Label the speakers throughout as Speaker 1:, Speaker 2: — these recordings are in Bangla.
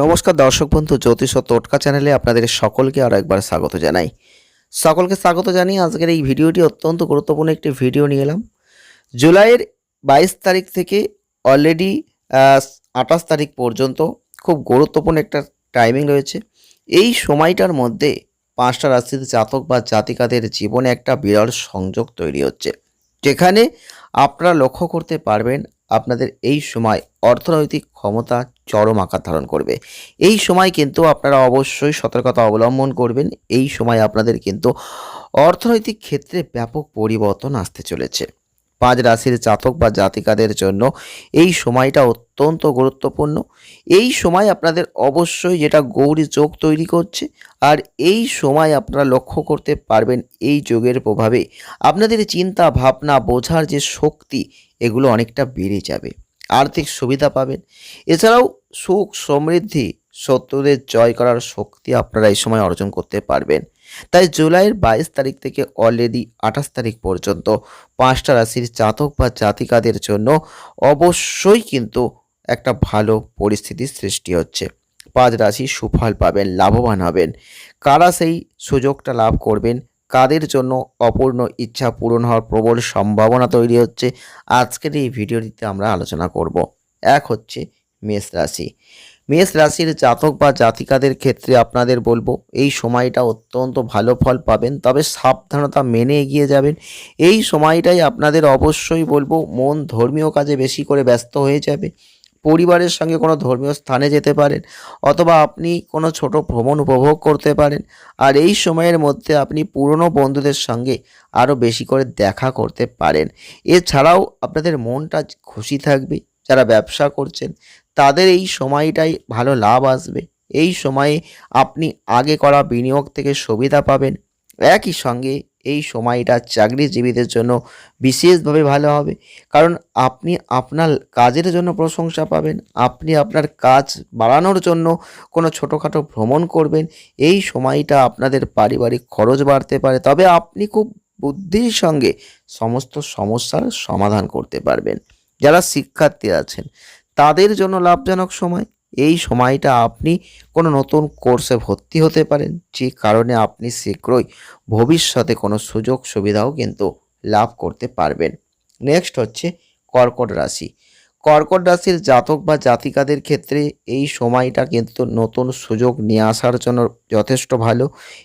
Speaker 1: নমস্কার দর্শক বন্ধু, জ্যোতিষ ও টোটকা চ্যানেলে আপনাদের সকলকে আরও একবার স্বাগত জানাই। সকলকে স্বাগত জানিয়ে আজকের এই ভিডিওটি অত্যন্ত গুরুত্বপূর্ণ একটি ভিডিও নিয়ে এলাম। জুলাইয়ের বাইশ তারিখ থেকে অলরেডি আঠাশ তারিখ পর্যন্ত খুব গুরুত্বপূর্ণ একটা টাইমিং রয়েছে। এই সময়টার মধ্যে পাঁচটা রাশির জাতক বা জাতিকাদের জীবনে একটা বিরল সংযোগ তৈরি হচ্ছে। যেখানে আপনারা লক্ষ্য করতে পারবেন, আপনাদের এই সময় অর্থনৈতিক ক্ষমতা চরম আকার ধারণ করবে। এই সময় কিন্তু আপনারা অবশ্যই সতর্কতা অবলম্বন করবেন। এই সময় আপনাদের কিন্তু অর্থনৈতিক ক্ষেত্রে ব্যাপক পরিবর্তন আসতে চলেছে। পাঁচ রাশির জাতক বা জাতিকাদের জন্য এই সময়টা অত্যন্ত গুরুত্বপূর্ণ। এই সময় আপনাদের অবশ্যই যেটা গৌরী যোগ তৈরি করছে আর এই সময় আপনারা লক্ষ্য করতে পারবেন এই যোগের প্রভাবে। আপনাদের চিন্তা ভাবনা বোঝার যে শক্তি, এগুলো অনেকটা বেড়ে যাবে। আর্থিক সুবিধা পাবেন। এছাড়াও সুখ সমৃদ্ধি শত্রুদের জয় করার শক্তি আপনারা এই সময় অর্জন করতে পারবেন। তাই জুলাইয়ের বাইশ তারিখ থেকে অলরেডি আঠাশ তারিখ পর্যন্ত পাঁচটা রাশির জাতক বা জাতিকাদের জন্য অবশ্যই কিন্তু একটা ভালো পরিস্থিতির সৃষ্টি হচ্ছে। পাঁচ রাশি সুফল পাবেন, লাভবান হবেন। কারা সেই সুযোগটা লাভ করবেন কাদের জন্য অপূর্ণ ইচ্ছা পূরণ হওয়ার প্রবল সম্ভাবনা তৈরি হচ্ছে, আজকের এই ভিডিওটিতে আমরা আলোচনা করব। এক হচ্ছে মেষ রাশি। মেষ রাশির জাতক বা জাতিকাদের ক্ষেত্রে আপনাদের বলব, এই সময়টা অত্যন্ত ভালো ফল পাবেন, তবে সাবধানতা মেনে এগিয়ে যাবেন। এই সময়টাই আপনাদের অবশ্যই বলব, মন ধর্মীয় কাজে বেশি করে ব্যস্ত হয়ে যাবে। পরিবারের সঙ্গে কোনো ধর্মীয় স্থানে যেতে পারেন অথবা আপনি কোনো ছোট ভ্রমণ উপভোগ করতে পারেন। আর এই সময়ের মধ্যে আপনি পুরনো বন্ধুদের সঙ্গে আরও বেশি করে দেখা করতে পারেন। এছাড়াও আপনাদের মনটা খুশি থাকবে, যারা ব্যবসা করছেন, তাদের এই সময়টাই ভালো লাভ আসবে। এই সময়ে আপনি আগে করা বিনিয়োগ থেকে সুবিধা পাবেন। একই সঙ্গে এই সময়টা চাকরিজীবীদের জন্য বিশেষভাবে ভালো হবে। কারণ আপনি আপনার কাজের জন্য প্রশংসা পাবেন, আপনি আপনার কাজ বাড়ানোর জন্য কোনো ছোটোখাটো ভ্রমণ করবেন, এই সময়টা আপনাদের পারিবারিক খরচ বাড়তে পারে। তবে আপনি খুব বুদ্ধির সঙ্গে সমস্ত সমস্যার সমাধান করতে পারবেন। যারা শিক্ষার্থী আছেন, তাদের জন্য লাভজনক সময় এই সময়টা আপনি কোনো নতুন কোর্সে ভর্তি হতে পারেন। যে কারণে আপনি শীঘ্রই ভবিষ্যতে কোনো সুযোগ সুবিধাও কিন্তু লাভ করতে পারবেন। নেক্সট হচ্ছে কর্কট রাশি। কর্কট রাশির জাতক বা জাতিকাদের ক্ষেত্রে এই সময়টা কিন্তু নতুন সুযোগ নিয়ে আসার জন্য যথেষ্ট ভালো।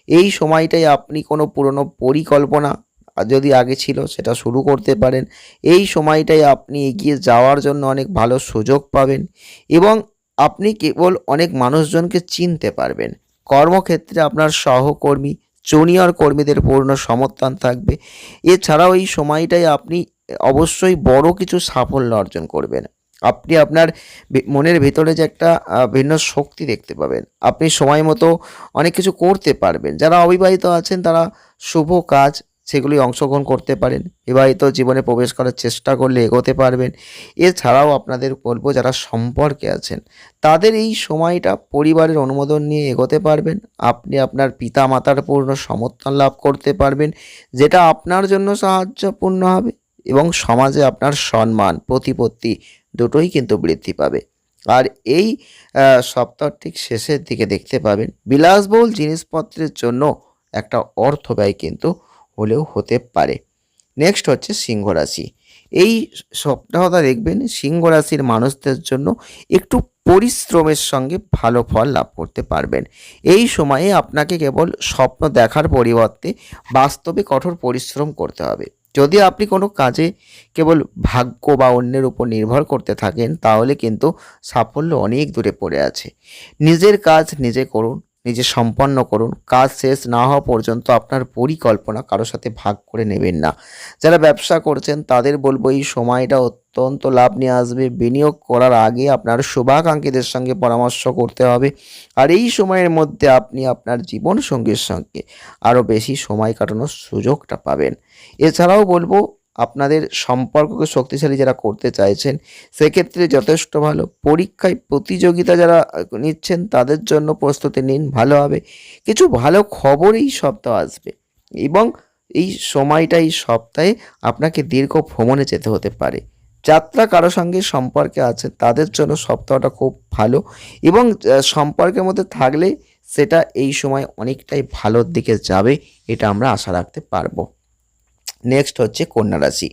Speaker 1: এই সময়টাই আপনি কোনো পুরনো পরিকল্পনা যদি আগে ছিল সেটা শুরু করতে পারেন। এই সময়টাই আপনি এগিয়ে যাওয়ার জন্য অনেক ভালো সুযোগ পাবেন। এবং আপনি কেবল অনেক মানুষজনকে চিনতে পারবেন। কর্মক্ষেত্রে আপনার সহকর্মী জুনিয়র কর্মীদের পূর্ণ সমর্থন থাকবে। এছাড়াও এই সময়টাই আপনি অবশ্যই বড় কিছু সাফল্য অর্জন করবেন। আপনি আপনার মনের ভেতরে যে একটা ভিন্ন শক্তি দেখতে পাবেন। আপনি সময় মতো অনেক কিছু করতে পারবেন। যারা অবিবাহিত আছেন, তারা শুভ কাজ সেগুলি অংশগ্রহণ করতে পারেন। বিবাহিত জীবনে প্রবেশ করার চেষ্টা করলে এগোতে পারবেন। এছাড়াও আপনাদের বলব, যারা সম্পর্কে আছেন, তাদের এই সময়টা পরিবারের অনুমোদন নিয়ে এগোতে পারবেন। আপনি আপনার পিতা মাতার পূর্ণ সমর্থন লাভ করতে পারবেন, যেটা আপনার জন্য সাহায্যপূর্ণ হবে এবং সমাজে আপনার সম্মান, প্রতিপত্তি দুটোই কিন্তু বৃদ্ধি পাবে। আর এই সপ্তাহ ঠিক শেষের দিকে দেখতে পাবেন, বিলাসবহুল জিনিসপত্রের জন্য একটা অর্থ ব্যয় কিন্তু হলেও হতে পারে। নেক্সট হচ্ছে সিংহ রাশি। এই সপ্তাহটা দেখবেন সিংহ রাশির মানুষদের জন্য একটু পরিশ্রমের সঙ্গে ভালো ফল লাভ করতে পারবেন। এই সময়ে আপনাকে কেবল স্বপ্ন দেখার পরিবর্তে বাস্তবে কঠোর পরিশ্রম করতে হবে। যদি আপনি কোনো কাজে কেবল ভাগ্য বা অন্যের উপর নির্ভর করতে থাকেন, তাহলে কিন্তু সাফল্য অনেক দূরে পড়ে আছে। নিজের কাজ নিজে করুন নিজে সম্পন্ন করুন। কাজ শেষ না হওয়া পর্যন্ত আপনার পরিকল্পনা কারোর সাথে ভাগ করে নেবেন না। যারা ব্যবসা করছেন, তাদের বলব এই সময়টা অত্যন্ত লাভ নিয়ে আসবে। বিনিয়োগ করার আগে আপনার শুভাকাঙ্ক্ষীদের সঙ্গে পরামর্শ করতে হবে। আর এই সময়ের মধ্যে আপনি আপনার জীবন সঙ্গীর সঙ্গে আরও বেশি সময় কাটানোর সুযোগটা পাবেন। এছাড়াও বলব আপনাদের সম্পর্ককে শক্তিশালী যারা করতে চাইছেন, সেক্ষেত্রে যথেষ্ট ভালো। পরীক্ষায় প্রতিযোগিতা যারা নিচ্ছেন, তাদের জন্য প্রস্তুতি নিন, ভালো হবে। কিছু ভালো খবর এই সপ্তাহ আসবে এবং এই সময়টা, এই সপ্তাহে আপনাকে দীর্ঘ ভ্রমণে যেতে হতে পারে। যাত্রা কারও সঙ্গে সম্পর্কে আছে, তাদের জন্য সপ্তাহটা খুব ভালো এবং সম্পর্কের মধ্যে থাকলে সেটা এই সময় অনেকটাই ভালোর দিকে যাবে, এটা আমরা আশা রাখতে পারব। নেক্সট হচ্ছে কন্যা রাশি।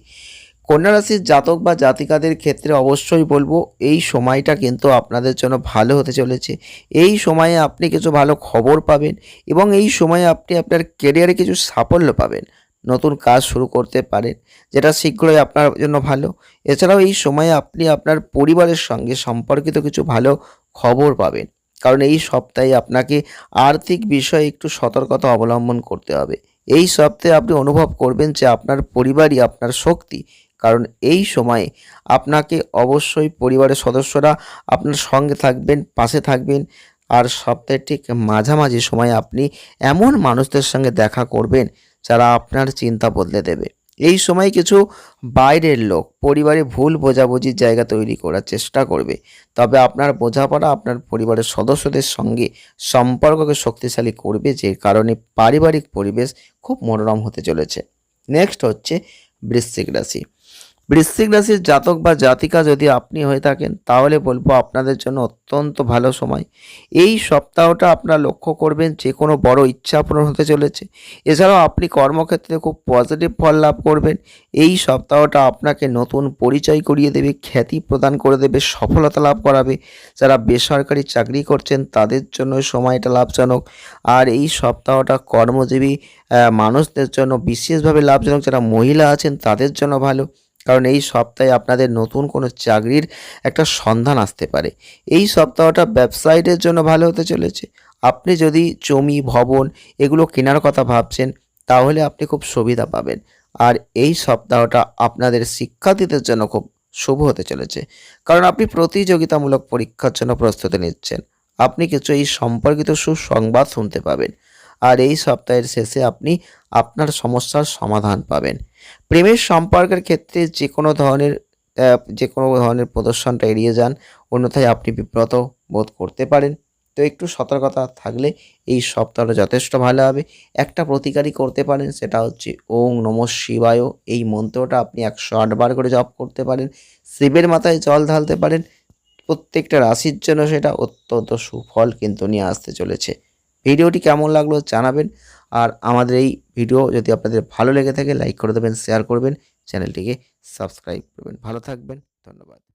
Speaker 1: কন্যা রাশির জাতক বা জাতিকাদের ক্ষেত্রে অবশ্যই বলব, এই সময়টা কিন্তু আপনাদের জন্য ভালো হতে চলেছে। এই সময়ে আপনি কিছু ভালো খবর পাবেন এবং এই সময়ে আপনি আপনার কেরিয়ারে কিছু সাফল্য পাবেন। নতুন কাজ শুরু করতে পারেন, যেটা শীঘ্রই আপনার জন্য ভালো। এছাড়াও এই সময়ে আপনি আপনার পরিবারের সঙ্গে সম্পর্কিত কিছু ভালো খবর পাবেন। কারণ এই সপ্তাহে আপনাকে আর্থিক বিষয়ে একটু সতর্কতা অবলম্বন করতে হবে। এই সপ্তাহে আপনি অনুভব করবেন যে আপনার পরিবারই আপনার শক্তি। কারণ এই সময়ে আপনাকে অবশ্যই পরিবারের সদস্যরা আপনার সঙ্গে থাকবেন, পাশে থাকবেন। আর সপ্তাহের ঠিক মাঝামাঝি সময়ে আপনি এমন মানুষদের সঙ্গে দেখা করবেন, যারা আপনার চিন্তা বদলে দেবে। এই সময় কিছু বাইরের লোক পরিবারে ভুল বোঝাবুঝির জায়গা তৈরি করার চেষ্টা করবে। তবে আপনার বোঝাপড়া আপনার পরিবারের সদস্যদের সঙ্গে সম্পর্ককে শক্তিশালী করবে, যে কারণে পারিবারিক পরিবেশ খুব মনোরম হতে চলেছে। নেক্সট হচ্ছে বৃশ্চিক রাশি। বৃশ্চিক রাশির জাতক বা জাতিকা যদি আপনি হয়ে থাকেন, তাহলে বলব আপনাদের জন্য অত্যন্ত ভালো সময়। এই সপ্তাহটা আপনারা লক্ষ্য করবেন যে কোনো বড় ইচ্ছা পূরণ হতে চলেছে। এছাড়াও আপনি কর্মক্ষেত্রে খুব পজিটিভ ফল লাভ করবেন। এই সপ্তাহটা আপনাকে নতুন পরিচয় করিয়ে দেবে, খ্যাতি প্রদান করে দেবে, সফলতা লাভ করাবে। যারা বেসরকারি চাকরি করছেন, তাদের জন্য সময়টা লাভজনক। আর এই সপ্তাহটা কর্মজীবী মানুষদের জন্য বিশেষভাবে লাভজনক। যারা মহিলা আছেন, তাদের জন্য ভালো। কারণ এই সপ্তাহে আপনাদের নতুন কোনো চাকরির একটা সন্ধান আসতে পারে। এই সপ্তাহটা ব্যবসায়ীদের জন্য ভালো হতে চলেছে। আপনি যদি জমি, ভবন এগুলো কেনার কথা ভাবছেন, তাহলে আপনি খুব সুবিধা পাবেন। আর এই সপ্তাহটা আপনাদের শিক্ষার্থীদের জন্য খুব শুভ হতে চলেছে। কারণ আপনি প্রতিযোগিতামূলক পরীক্ষার জন্য প্রস্তুতি নিচ্ছেন। আপনি কিছু এই সম্পর্কিত সুসংবাদ শুনতে পাবেন। আর এই সপ্তাহের শেষে আপনি আপনার সমস্যার সমাধান পাবেন। প্রেমের সম্পর্কের ক্ষেত্রে যে কোনো ধরনের যে কোনো ধরনের প্রদর্শনটা এড়িয়ে যান, অন্যথায় আপনি বিব্রত বোধ করতে পারেন। তো একটু সতর্কতা থাকলে এই সপ্তাহটা যথেষ্ট ভালো হবে। একটা প্রতিকারই করতে পারেন, সেটা হচ্ছে ওং নম শিবায়। এই মন্ত্রটা আপনি একশো আটবার করে জপ করতে পারেন। শিবের মাথায় জল ঢালতে পারেন। প্রত্যেকটা রাশির জন্য সেটা অত্যন্ত সুফল কিন্তু নিয়ে আসতে চলেছে। ভিডিওটি কেমন লাগল জানাবেন। আর আমাদের এই ভিডিও যদি আপনাদের ভালো লেগে থাকে, লাইক করে দেবেন, শেয়ার করবেন, চ্যানেলটিকে সাবস্ক্রাইব করবেন। ভালো থাকবেন, ধন্যবাদ।